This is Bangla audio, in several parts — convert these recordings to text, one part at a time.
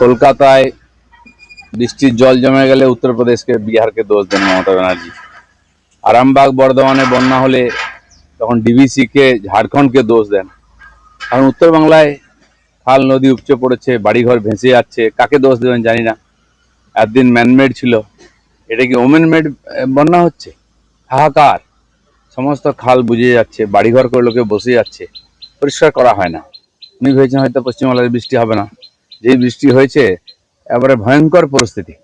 কলকাতায় বৃষ্টির জল জমে গেলে উত্তরপ্রদেশকে বিহারকে দোষ দেন মমতা ব্যানার্জি। আরামবাগ বর্ধমানে বন্যা হলে তখন ডিভিসিকে ঝাড়খণ্ডকে দোষ দেন। কারণ উত্তরবাংলায় খাল, নদী উপচে পড়েছে, বাড়িঘর ভেসে যাচ্ছে, কাকে দোষ দেবেন জানি না। একদিন ম্যানমেড ছিল। এটা কি ওমেন মেড বন্যা হচ্ছে? হাহাকার। সমস্ত খাল বুঝে যাচ্ছে, বাড়িঘর করে লোকে বসে যাচ্ছে। পরিষ্কার করা হয় না। উনি ভেবেছেন হয়তো পশ্চিমবাংলায় বৃষ্টি হবে না। যেই বৃষ্টি হয়েছে এবারে ভয়ঙ্কর পরিস্থিতি।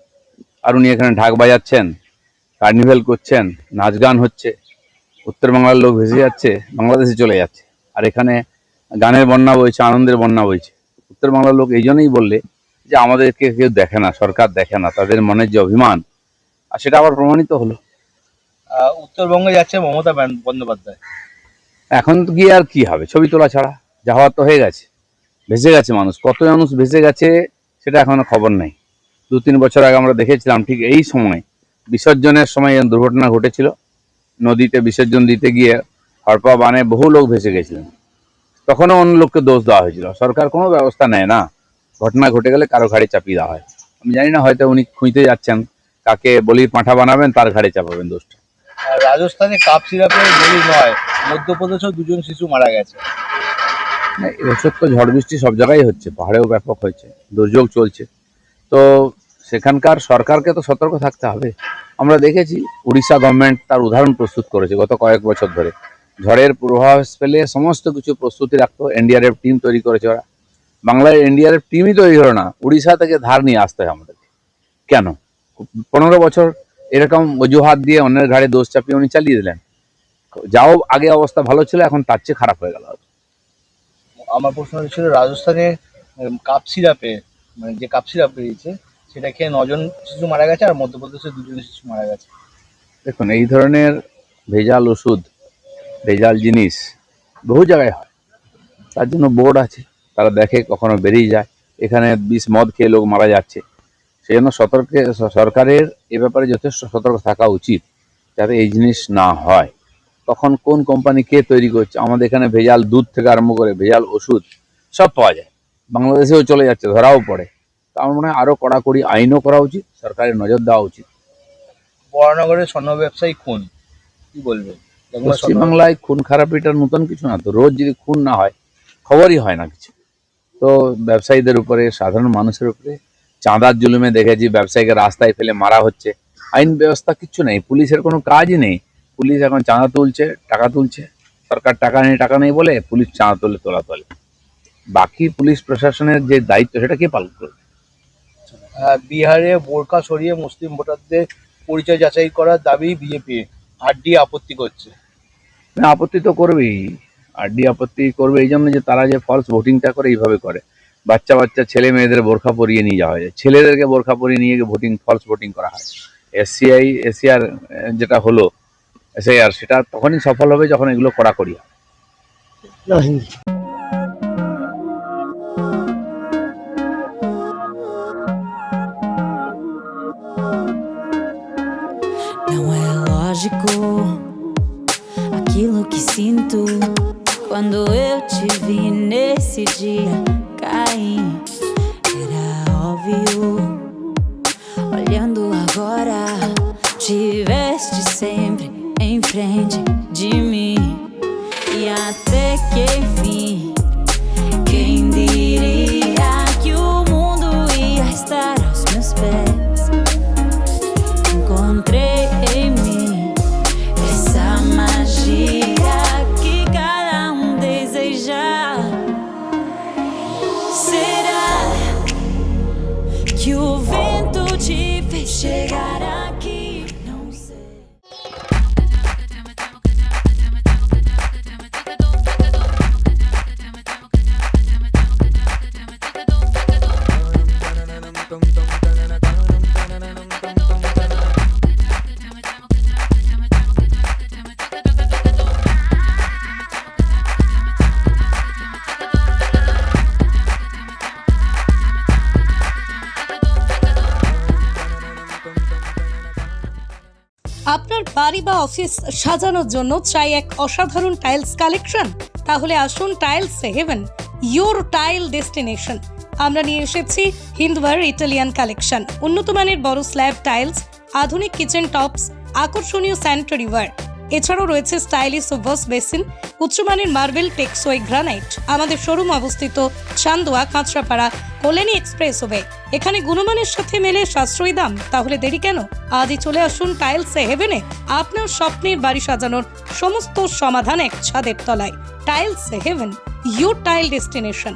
আর উনি এখানে ঢাক বাজাচ্ছেন কার্নিভেল করছেন নাচ গান হচ্ছে উত্তরবাংলার লোক ভেসে যাচ্ছে বাংলাদেশে চলে যাচ্ছে। আর এখানে গানের বন্যা বইছে আনন্দের বন্যা বইছে। উত্তরবাংলার লোক এই জন্যই বললে যে আমাদেরকে কেউ দেখে না সরকার দেখে না তাদের মনের যে অভিমান আর সেটা আবার প্রমাণিত হলো। উত্তরবঙ্গে যাচ্ছে মমতা বন্দ্যোপাধ্যায়। এখন তো গিয়ে আর কি হবে? ছবি তোলা ছাড়া যা হওয়ার তো হয়ে গেছে। ভেসে গেছে মানুষ। কত মানুষ ভেসে গেছে সেটা এখনও খবর নেই। দু তিন বছর আগে আমরা দেখেছিলাম ঠিক এই সময়, বিসর্জনের সময় দুর্ঘটনা ঘটেছিল। নদীতে বিসর্জন দিতে গিয়ে হরপা বানে বহু লোক ভেসে গেছিলেন। তখনও অন্য লোককে দোষ দেওয়া হয়েছিল। সরকার কোনো ব্যবস্থা নেয় না। ঘটনা ঘটে গেলে কারও ঘাড়ে চাপিয়ে দেওয়া হয়। আমি জানি না, হয়তো উনি খুঁজতে যাচ্ছেন। কাকে বলির পাঁঠা বানাবেন, তার ঘাড়ে চাপাবেন দোষটা। রাজস্থানে কাপ সিরাপে বলি নয়। মধ্যপ্রদেশেও দুজন শিশু মারা গেছে। এবছর তো ঝড় বৃষ্টি সব জায়গায় হচ্ছে, পাহাড়েও ব্যাপক হয়েছে, দুর্যোগ চলছে। তো সেখানকার সরকারকে তো সতর্ক থাকতে হবে। আমরা দেখেছি, উড়িষ্যা গভর্নমেন্ট তার উদাহরণ প্রস্তুত করেছে গত কয়েক বছর ধরে। ঝড়ের পূর্বাভাস পেলে সমস্ত কিছু প্রস্তুতি রাখতো, এনডিআরএফ টিম তৈরি করেছে ওরা। বাংলায় এনডিআরএফ টিমই তৈরি হলো না, উড়িষ্যা থেকে ধার নিয়ে আসতে হয় আমাদেরকে। কেন? পনেরো বছর এরকম অজুহাত দিয়ে অন্যের ঘাড়ে দোষ চাপিয়ে উনি চালিয়ে দিলেন। যাও, আগে অবস্থা ভালো ছিল, এখন তার চেয়ে খারাপ হয়ে গেল আমার প্রশ্ন ছিল রাজস্থানে কাপ সিরাপে মানে যে কাপ সিরাপ বেরিয়েছে, সেটা খেয়ে নজন শিশু মারা গেছে আর মধ্যপ্রদেশে দুজন শিশু মারা গেছে। দেখুন, এই ধরনের ভেজাল ওষুধ, ভেজাল জিনিস বহু জায়গায় হয়। তার জন্য বোর্ড আছে, তারা দেখে কখনো বেরিয়ে যায়। এখানে বিষ মদ খেয়ে লোক মারা যাচ্ছে। সেই জন্য সতর্কে, সরকারের এ ব্যাপারে যথেষ্ট সতর্ক থাকা উচিত, যাতে এই জিনিস না হয়। তখন কোন কোম্পানি কে তৈরি করছে? আমাদের এখানে ভেজাল দুধ থেকে আরম্ভ করে ভেজাল ওষুধ সব পাওয়া যায়। বাংলাদেশেও চলে যাচ্ছে ধরাও পড়ে। তো আমার মনে হয় আরও কড়াকড়ি আইনও করা উচিত সরকারের নজর দেওয়া উচিত। বরানগরের স্বর্ণ ব্যবসায়ী খুন কি বলবে? পশ্চিমবাংলায় খুন খারাপিটার নতুন কিছু না তো রোজ যদি খুন না হয় খবরই হয় না কিছু। তো ব্যবসায়ীদের উপরে সাধারণ মানুষের উপরে চাঁদার জুলুমে দেখেছি ব্যবসায়ীকে রাস্তায় ফেলে মারা হচ্ছে। আইন ব্যবস্থা কিচ্ছু নেই পুলিশের কোনো কাজই নেই। পুলিশ এখন চাঁদা তুলছে টাকা তুলছে। সরকার টাকা নেই টাকা নেই বলে পুলিশ চাঁদা তোলে তোলা তোলে। বাকি পুলিশ প্রশাসনের যে দায়িত্ব সেটা কে পালন করবে? বিহারে বোরকা সরিয়ে মুসলিম ভোটারদের পরিচয় যাচাই করার দাবি বিজেপি। আরডি আপত্তি করছে। না, আপত্তি তো করবেই। আরডি আপত্তি করবে এই জন্য যে তারা যে ফলস ভোটিংটা করে এইভাবে করে। বাচ্চা বাচ্চা ছেলে মেয়েদের বোরখা পরিয়ে নিয়ে যাওয়া হয় ছেলেদেরকে বোরখা পরিয়ে নিয়ে গিয়ে ভোটিং ফলস ভোটিং করা হয়। এসসিআই এসিআর যেটা হলো এসআইআর সেটা তখনই সফল হবে যখন এগুলো কড়াকড়ি হবে Não é lógico aquilo que sinto quando eu te vi nesse dia cair. Era óbvio. changing. আপনার বাড়ি বা অফিস সাজানোর জন্য চাই এক অসাধারণ টাইলস কালেকশন। তাহলে আসুন tiles heaven, your tile destination. আমরা নিয়ে এসেছি হিন্দওয়ার ইটালিয়ান কালেকশন। উন্নত মানের বড় স্ল্যাব টাইলস, আধুনিক কিচেন টপস, আকর্ষণীয় স্যানিটারি ওয়্যার। এছাড়াও রয়েছে স্টাইলিশ ওয়াশ বেসিন উচ্চমানের মার্বেল টেক্সোই গ্রানাইট। আমাদের শোরুম অবস্থিত চান্দোয়া, কাঁচরাপাড়া কল্যাণী এক্সপ্রেস ওয়ে এখানে গুণমানের সাথে মেলে সাশ্রয়ী দাম। তাহলে দেরি কেন? আজই চলে আসুন টাইলস হেভেনে। আপনার স্বপ্নের বাড়ি সাজানোর সমস্ত সমাধান এক ছাদের তলায়। Tiles heaven, your tile destination.